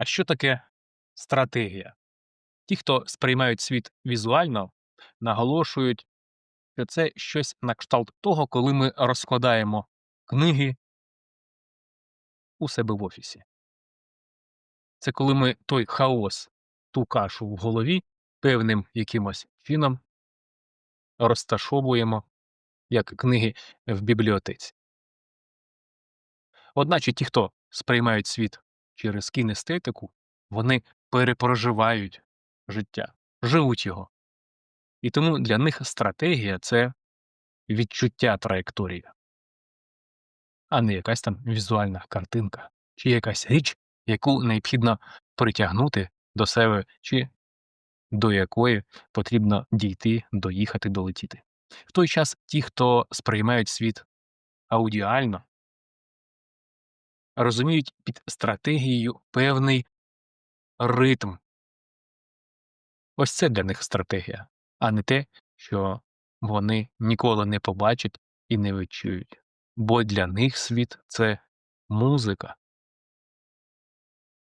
А що таке стратегія? Ті, хто сприймають світ візуально, наголошують, що це щось на кшталт того, коли ми розкладаємо книги у себе в офісі. Це коли ми той хаос, ту кашу в голові певним якимось чином розташовуємо як книги в бібліотеці. Одначе ті, хто сприймають світ через кінестетику, вони перепроживають життя, живуть його. І тому для них стратегія це відчуття траєкторії, а не якась там візуальна картинка, чи якась річ, яку необхідно притягнути до себе, чи до якої потрібно дійти, доїхати, долетіти. В той час ті, хто сприймають світ аудіально, розуміють під стратегією певний ритм. Ось це для них стратегія, а не те, що вони ніколи не побачать і не відчують. Бо для них світ це музика,